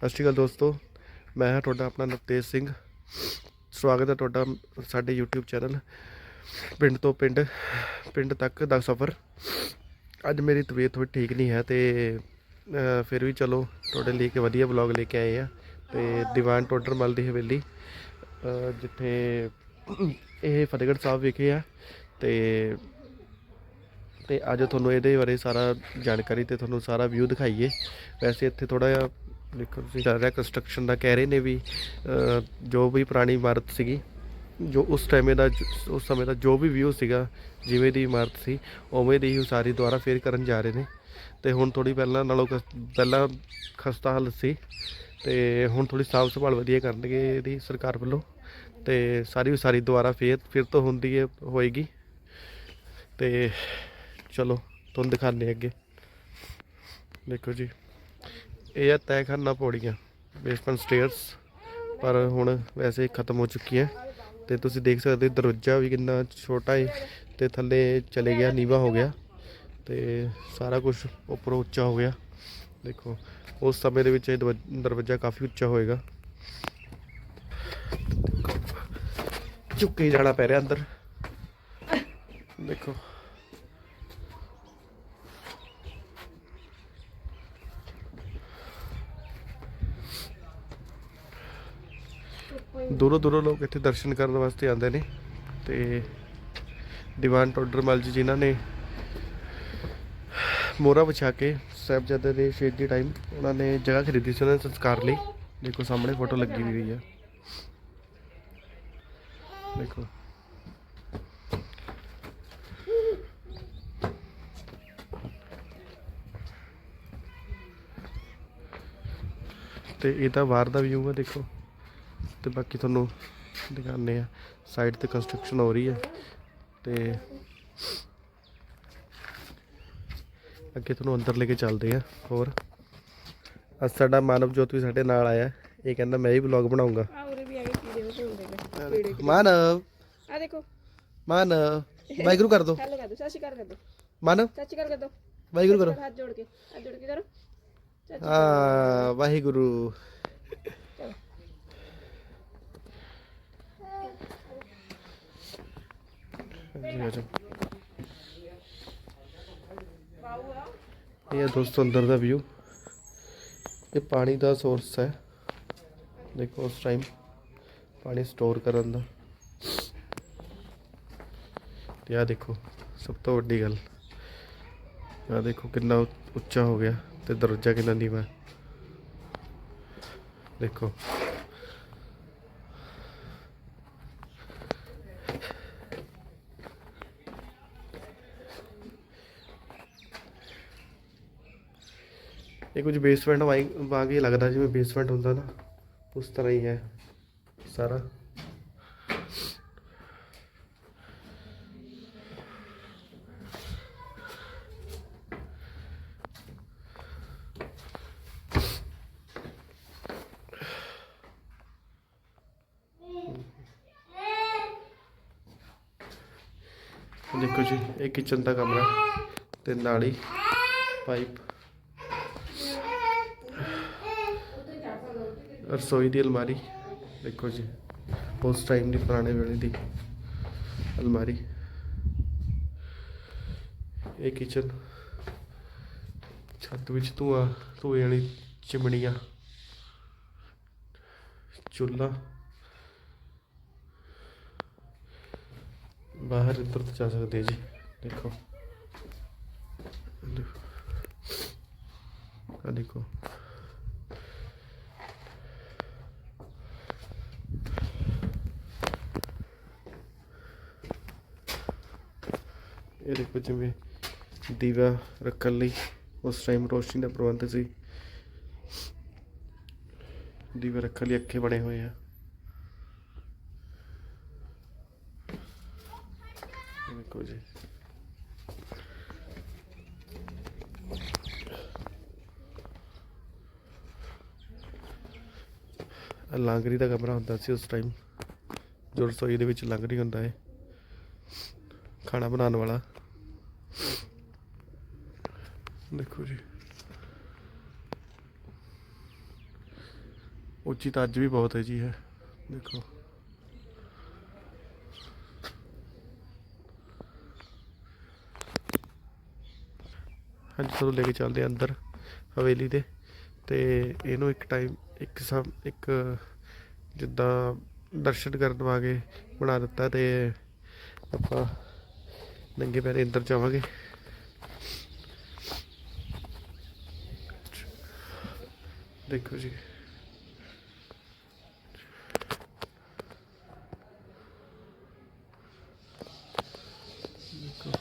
ਸਤਿ ਸ਼੍ਰੀ ਅਕਾਲ ਦੋਸਤੋ। ਮੈਂ ਹਾਂ ਤੁਹਾਡਾ ਆਪਣਾ ਨਵਤੇਜ ਸਿੰਘ। ਸਵਾਗਤ ਹੈ ਤੁਹਾਡਾ ਸਾਡੇ YouTube ਚੈਨਲ ਪਿੰਡ ਤੋਂ ਪਿੰਡ ਪਿੰਡ ਤੱਕ ਦਾ ਸਫ਼ਰ। ਅੱਜ ਮੇਰੀ ਤਬੀਅਤ ਥੋੜੀ ਠੀਕ ਨਹੀਂ ਹੈ ਤੇ ਫਿਰ ਵੀ ਚਲੋ ਤੁਹਾਡੇ ਲਈ ਇੱਕ ਵਧੀਆ ਵਲੌਗ ਲੈ ਕੇ ਆਏ ਆ ਤੇ ਦੀਵਾਨ ਟੋਡਰਮਲ ਦੀ ਹਵੇਲੀ ਜਿੱਥੇ ਇਹ ਫਤਿਹਗੜ੍ਹ ਸਾਹਿਬ ਵਿਖੇ ਆ। ਤੇ ਤੇ ਅੱਜ ਤੁਹਾਨੂੰ ਇਹਦੇ ਬਾਰੇ ਸਾਰਾ ਜਾਣਕਾਰੀ ਤੇ ਤੁਹਾਨੂੰ ਸਾਰਾ ਵਿਊ ਦਿਖਾਈਏ। ਵੈਸੇ ਇੱਥੇ ਥੋੜਾ ਜਿਹਾ ਦੇਖੋ ਤੁਸੀਂ ਚੱਲ ਰਿਹਾ ਕੰਸਟਰਕਸ਼ਨ ਦਾ ਕਹਿ ਰਹੇ ਨੇ ਵੀ ਜੋ ਵੀ ਪੁਰਾਣੀ ਇਮਾਰਤ ਸੀਗੀ, ਜੋ ਉਸ ਟਾਈਮੇ ਦਾ ਉਸ ਸਮੇਂ ਦਾ ਜੋ ਵੀ ਵਿਊ ਸੀਗਾ, ਜਿਵੇਂ ਦੀ ਇਮਾਰਤ ਸੀ, ਉਵੇਂ ਦੀ ਹੀ ਉਸਾਰੀ ਦੁਆਰਾ ਫੇਰ ਕਰਨ ਜਾ ਰਹੇ ਨੇ। ਤੇ ਹੁਣ ਥੋੜੀ ਪਹਿਲਾਂ ਨਾਲੋਂ ਕਸ- ਪਹਿਲਾਂ ਖਸਤਾ ਹਾਲਤ ਸੀ, ਤੇ ਹੁਣ ਥੋੜੀ ਸਾਫ਼ ਸੰਭਾਲ ਵਧੀਆ ਕਰਨਗੇ ਇਹਦੀ ਸਰਕਾਰ ਵੱਲੋਂ, ਤੇ ਸਾਰੀ ਉਸਾਰੀ ਦੁਆਰਾ ਫੇਰ, ਫਿਰ ਤੋਂ ਹੁੰਦੀ ਹੈ ਹੋਏਗੀ। ਤੇ ਚਲੋ, ਤੁਹਾਨੂੰ ਦਿਖਾਉਂਦੇ ਅੱਗੇ। ਦੇਖੋ ਜੀ। ਇਹ ਆ ਤੈਖਾਨਾ ਪੌੜੀਆਂ ਬੇਸਮੈਂਟ ਸਟੇਅਰਸ ਪਰ ਹੁਣ ਵੈਸੇ ਖਤਮ ਹੋ ਚੁੱਕੀਆਂ ਤੇ ਤੁਸੀਂ ਦੇਖ ਸਕਦੇ ਹੋ ਦਰਵਾਜ਼ਾ ਵੀ ਕਿੰਨਾ ਛੋਟਾ ਹੈ ਤੇ ਥੱਲੇ ਚਲੇ ਗਿਆ, ਨੀਵਾ ਹੋ ਗਿਆ ਤੇ ਸਾਰਾ ਕੁਝ ਉੱਪਰੋਂ ਉੱਚਾ ਹੋ ਗਿਆ। ਦੇਖੋ, ਉਸ ਸਮੇਂ ਦੇ ਵਿੱਚ ਇਹ ਦਰਵਾ- ਦਰਵਾਜ਼ਾ ਕਾਫੀ ਉੱਚਾ ਹੋਏਗਾ। ਝੁੱਕ ਹੀ ਜਾਣਾ ਪੈ ਰਿਹਾ ਅੰਦਰ। ਦੇਖੋ। ਦੂਰੋਂ ਦੂਰੋਂ ਲੋਕ ਇੱਥੇ ਦਰਸ਼ਨ ਕਰਨ ਵਾਸਤੇ ਆਉਂਦੇ ਨੇ ਤੇ ਦੀਵਾਨ ਟੋਡਰਮਲ ਜੀ ਜਿਨ੍ਹਾਂ ਨੇ ਮੋਰਾ ਵਿਛਾ ਕੇ ਸਾਹਿਬਜ਼ਾਦੇ ਦੇ ਸ਼ਹੀਦੀ ਟਾਈਮ ਉਹਨਾਂ ਨੇ ਜਗ੍ਹਾ ਖਰੀਦੀ ਸੀ ਉਹਨਾਂ ਦੇ ਸੰਸਕਾਰ ਲਈ। ਦੇਖੋ ਸਾਹਮਣੇ ਫੋਟੋ ਲੱਗੀ ਹੋਈ ਹੈ ਦੇਖੋ। ਤੇ ਤਾਂ ਬਾਹਰ ਦਾ ਵਿਊ ਹੈ ਦੇਖੋ। ਤੇ ਬਾਕੀ ਤੁਹਾਨੂੰ ਦਿਖਾਉਂਦੇ ਆ ਸਾਈਡ ਤੇ ਕੰਸਟਰਕਸ਼ਨ ਹੋ ਰਹੀ ਹੈ ਤੇ ਅੱਗੇ ਤੁਹਾਨੂੰ ਅੰਦਰ ਲੈ ਕੇ ਚੱਲਦੇ ਆ ਹੋਰ। ਅੱਜ ਸਾਡਾ ਮਾਨਵ ਜੋਤ ਵੀ ਸਾਡੇ ਨਾਲ ਆਇਆ ਇਹ ਕਹਿੰਦਾ ਮੈਂ ਹੀ ਵਲੌਗ ਬਣਾਉਂਗਾ। ਆ ਉਰੇ ਵੀ ਆ ਗਏ ਕੀੜੇ ਦੇ ਝੁੰਡੇ ਨੇ ਕੀੜੇ ਮਾਨਵ। ਆ ਦੇਖੋ। ਮਾਨਵ ਵਾਹਿਗੁਰੂ ਕਰ ਦੋ। ਹੈਲੋ ਕਰ ਦੋ ਸਤਿ ਸ਼੍ਰੀ ਅਕਾਲ ਕਰ ਦੋ। ਮਾਨਵ। ਸਤਿ ਸ਼੍ਰੀ ਅਕਾਲ ਕਰ ਦੋ। ਵਾਹਿਗੁਰੂ ਕਰੋ। ਹੱਥ ਜੋੜ ਕੇ ਹੱਥ ਜੋੜ ਕੇ ਕਰੋ। ਹਾਂ ਵਾਹਿਗੁਰੂ। ਇਹ ਹੈ ਦੋਸਤੋ, ਅੰਦਰ ਦਾ ਵਿਊ ਇਹ ਪਾਣੀ ਦਾ ਸੋਰਸ ਹੈ। ਦੇਖੋ, ਉਸ ਟਾਈਮ ਪਾਣੀ ਸਟੋਰ ਕਰਨ ਦਾ। ਤੇ ਆ ਦੇਖੋ, ਸਭ ਤੋਂ ਵੱਡੀ ਗੱਲ। ਆ ਦੇਖੋ, ਕਿੰਨਾ ਉੱਚਾ ਹੋ ਗਿਆ ਤੇ ਦਰਵਾਜ਼ਾ ਕਿੰਨਾ ਨੀਵਾਂ। ਦੇਖੋ। ਇਹ ਕੁਝ ਬੇਸਮੈਂਟ ਵਾਂਗ ਹੀ ਲੱਗਦਾ ਜਿਵੇਂ ਬੇਸਮੈਂਟ ਹੁੰਦਾ ਨਾ। ਉਸ ਤਰ੍ਹਾਂ ਹੀ ਹੈ ਸਾਰਾ। ਦੇਖੋ ਜੀ, ਇਹ ਕਿਚਨ ਦਾ ਕਮਰਾ ਤੇ ਹੀ ਪਾਈਪ ਰਸੋਈ ਦੀ ਅਲਮਾਰੀ। ਦੇਖੋ ਜੀ ਉਸ ਟਾਈਮ ਦੀ ਪੁਰਾਣੇ ਵੇਲੇ ਦੀ ਅਲਮਾਰੀ। ਇਹ ਕਿਚਨ ਛੱਤ ਵਿੱਚ ਧੂਆ, ਧੂਏ ਵਾਲੀ ਚਿਮਨੀਆਂ, ਚੁੱਲ੍ਹਾ। ਬਾਹਰ ਇੱਧਰ ਤੋਂ ਜਾ ਸਕਦੇ ਜੀ, ਦੇਖੋ। ਆ ਦੇਖੋ। ਇਹ ਦੇਖੋ ਜਿਵੇਂ ਦੀਵਾ ਰੱਖਣ ਲਈ ਉਸ ਟਾਈਮ ਰੋਸ਼ਨੀ ਦਾ ਪ੍ਰਬੰਧ ਸੀ। ਦੀਵਾ ਰੱਖਣ ਲਈ ਅੱਖੇ ਬਣੇ ਹੋਏ ਆ। ਦੇਖੋ ਜੀ। ਲਾਂਗਰੀ ਦਾ ਕਮਰਾ ਹੁੰਦਾ ਸੀ ਉਸ ਟਾਈਮ ਜੋ ਰਸੋਈ ਦੇ ਵਿੱਚ ਲਾਂਗਰੀ ਹੁੰਦਾ ਹੈ। ਖਾਣਾ ਬਣਾਉਣ ਵਾਲਾ। ਦੇਖੋ ਜੀ। ਉੱਚੀ ਤਾਂ ਅੱਜ ਵੀ ਬਹੁਤ ਹੈ ਜੀ ਹੈ ਦੇਖੋ। ਹਾਂਜੀ ਤੁਹਾਨੂੰ ਲੈ ਕੇ ਚੱਲਦੇ ਹਾਂ ਅੰਦਰ, ਹਵੇਲੀ ਦੇ। ਤੇ ਇਹਨੂੰ ਇੱਕ ਟਾਈਮ ਇੱਕ ਸਮ, ਇੱਕ ਜਿੱਦਾਂ ਦਰਸ਼ਨ ਕਰਨ ਵਾਗੇ ਬਣਾ ਦਿੱਤਾ ਤੇ ਆਪਾਂ ਨੰਗੇ ਪੈਰ ਅੰਦਰ ਜਾਵਾਂਗੇ। ਦੇਖੋ ਜੀ ਦੇਖੋ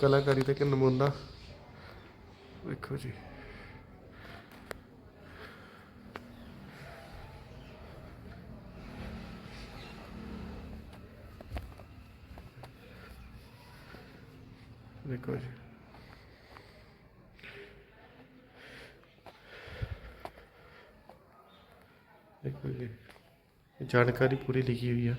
ਕਲਾਕਾਰੀ ਦਾ ਕਿ ਨਮੂਨਾ ਦੇਖੋ ਜੀ ਦੇਖੋ ਜੀ ਦੇਖੋ ਜੀ ਇਹ ਜਾਣਕਾਰੀ ਪੂਰੀ ਲਿਖੀ ਹੋਈ ਆ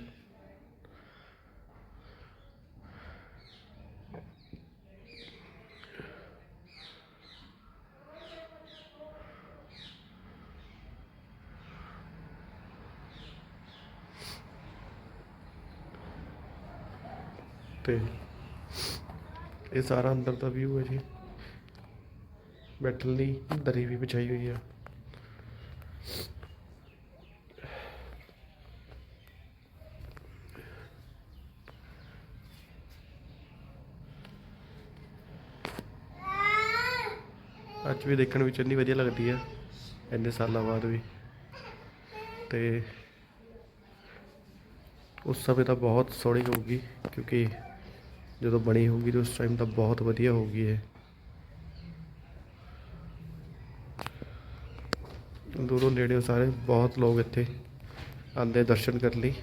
ਤੇ ਇਹ ਸਾਰਾ ਅੰਦਰ ਦਾ ਵਿਊ ਹੈ ਜੀ ਬੈਠਣ ਲਈ ਦਰੀ ਵੀ ਵਿਛਾਈ ਹੋਈ ਆ ਅੱਜ ਵੀ ਦੇਖਣ ਵਿੱਚ ਇੰਨੀ ਵਧੀਆ ਲੱਗਦੀ ਆ, ਇੰਨੇ ਸਾਲਾਂ ਬਾਅਦ ਵੀ। ਤੇ ਉਸ ਸਮੇਂ ਤਾਂ ਬਹੁਤ ਸੋਹਣੀ ਹੋਊਗੀ, ਕਿਉਂਕਿ ਜਦੋਂ ਬਣੀ ਹੋਊਗੀ ਤਾਂ ਉਸ ਟਾਈਮ ਤਾਂ ਬਹੁਤ ਵਧੀਆ ਹੋਊਗੀ ਇਹ। ਦੂਰੋਂ ਨੇੜਿਓਂ ਸਾਰੇ ਬਹੁਤ ਲੋਕ ਇੱਥੇ ਆਉਂਦੇ ਦਰਸ਼ਨ ਕਰਨ ਲਈ।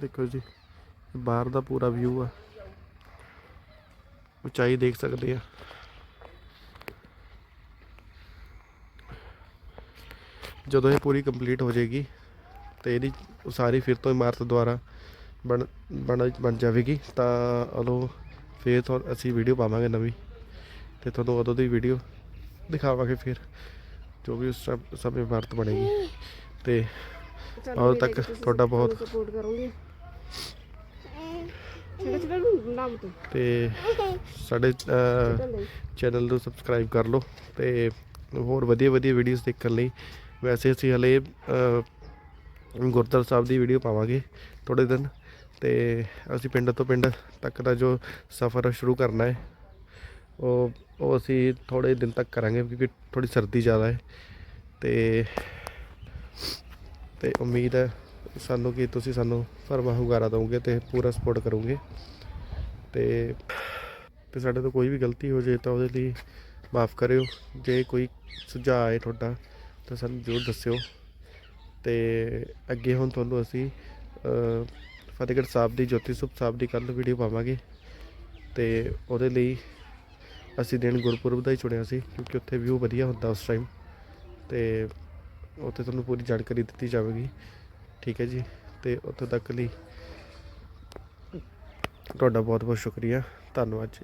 ਦੇਖੋ ਜੀ, ਬਾਹਰ ਦਾ ਪੂਰਾ ਵਿਊ ਆ। ਉਚਾਈ ਦੇਖ ਸਕਦੇ ਆ। ਜਦੋਂ ਇਹ ਪੂਰੀ ਕੰਪਲੀਟ ਹੋ ਜਾਏਗੀ, ਤੇ ਇਹਦੀ ਉਸਾਰੀ ਫਿਰ ਤੋਂ ਇਮਾਰਤ ਦੁਆਰਾ ਬਣ ਬਣ ਬਣ ਜਾਵੇਗੀ, ਤਾਂ ਉਦੋਂ ਫਿਰ ਤੋਂ ਅਸੀਂ ਵੀਡੀਓ ਪਾਵਾਂਗੇ ਨਵੀਂ, ਤੇ ਤੁਹਾਨੂੰ ਉਦੋਂ ਦੀ ਵੀਡੀਓ ਦਿਖਾਵਾਂਗੇ ਫਿਰ, ਜੋ ਵੀ ਉਸ ਸਭ ਇਮਾਰਤ ਬਣੇਗੀ। ਤੇ ਉਦੋਂ ਤੱਕ ਤੁਹਾਡਾ ਬਹੁਤ ਸਪੋਰਟ ਕਰੂੰਗੀ। ਤੋਂ। ਤੇ ਸਾਡੇ ਚੈਨਲ ਨੂੰ ਸਬਸਕ੍ਰਾਈਬ ਕਰ ਲਓ ਤੇ ਹੋਰ ਵਧੀਆ ਵਧੀਆ ਵੀਡੀਓਜ਼ ਦੇਖਣ ਲਈ ਵੈਸੇ ਅਸੀਂ ਹਲੇ ਅਹ, ਗੁਰਦੁਆਰਾ ਸਾਹਿਬ ਦੀ ਵੀਡੀਓ ਪਾਵਾਂਗੇ ਥੋੜੇ ਦਿਨ ਤੇ ਅਸੀਂ ਪਿੰਡ ਤੋਂ ਪਿੰਡ ਤੱਕ ਦਾ ਜੋ ਸਫ਼ਰ ਸ਼ੁਰੂ ਕਰਨਾ ਹੈ ਉਹ ਉਹ ਅਸੀਂ ਥੋੜੇ ਦਿਨ ਤੱਕ ਕਰਾਂਗੇ ਕਿਉਂਕਿ ਥੋੜੀ ਸਰਦੀ ਜ਼ਿਆਦਾ ਹੈ ਤੇ ਤੇ ਉਮੀਦ ਹੈ ਸਾਨੂੰ ਕਿ ਤੁਸੀਂ ਸਾਨੂੰ ਭਰਵਾਂ ਹੁੰਗਾਰਾ ਦਿਓਗੇ ਤੇ ਪੂਰਾ ਸਪੋਰਟ ਕਰੋਗੇ। ਤੇ ਤੇ ਸਾਡੇ ਤੋਂ ਕੋਈ ਵੀ ਗਲਤੀ ਹੋ ਜੇ ਤਾਂ ਉਹਦੇ ਲਈ ਮਾਫ ਕਰਿਓ। ਜੇ ਕੋਈ ਸੁਝਾਅ ਹੈ ਤੁਹਾਡਾ ਤਾਂ ਸਾਨੂੰ ਜ਼ਰੂਰ ਦੱਸਿਓ। ਤੇ ਅੱਗੇ ਹੁਣ ਤੁਹਾਨੂੰ ਅਸੀਂ ਫਤਿਹਗੜ੍ਹ ਸਾਹਿਬ ਦੀ, ਜੋਤੀ ਸਰੂਪ ਸਾਹਿਬ ਦੀ ਕੱਲ੍ਹ ਵੀਡੀਓ ਪਾਵਾਂਗੇ। ਤੇ ਉਹਦੇ ਲਈ ਅਸੀਂ ਦਿਨ ਗੁਰਪੁਰਬ ਦਾ ਹੀ ਚੁਣਿਆ ਸੀ ਕਿਉਂਕਿ ਉੱਥੇ ਵਿਊ ਵਧੀਆ ਹੁੰਦਾ ਉਸ ਟਾਈਮ ਤੇ ਉੱਥੇ ਤੁਹਾਨੂੰ ਪੂਰੀ ਜਾਣਕਾਰੀ ਦਿੱਤੀ ਜਾਵੇਗੀ। ਠੀਕ ਹੈ ਜੀ। ਤੇ ਉੱਥੇ ਤੱਕ ਲਈ ਤੁਹਾਡਾ ਬਹੁਤ ਬਹੁਤ ਸ਼ੁਕਰੀਆ। ਧੰਨਵਾਦ ਜੀ।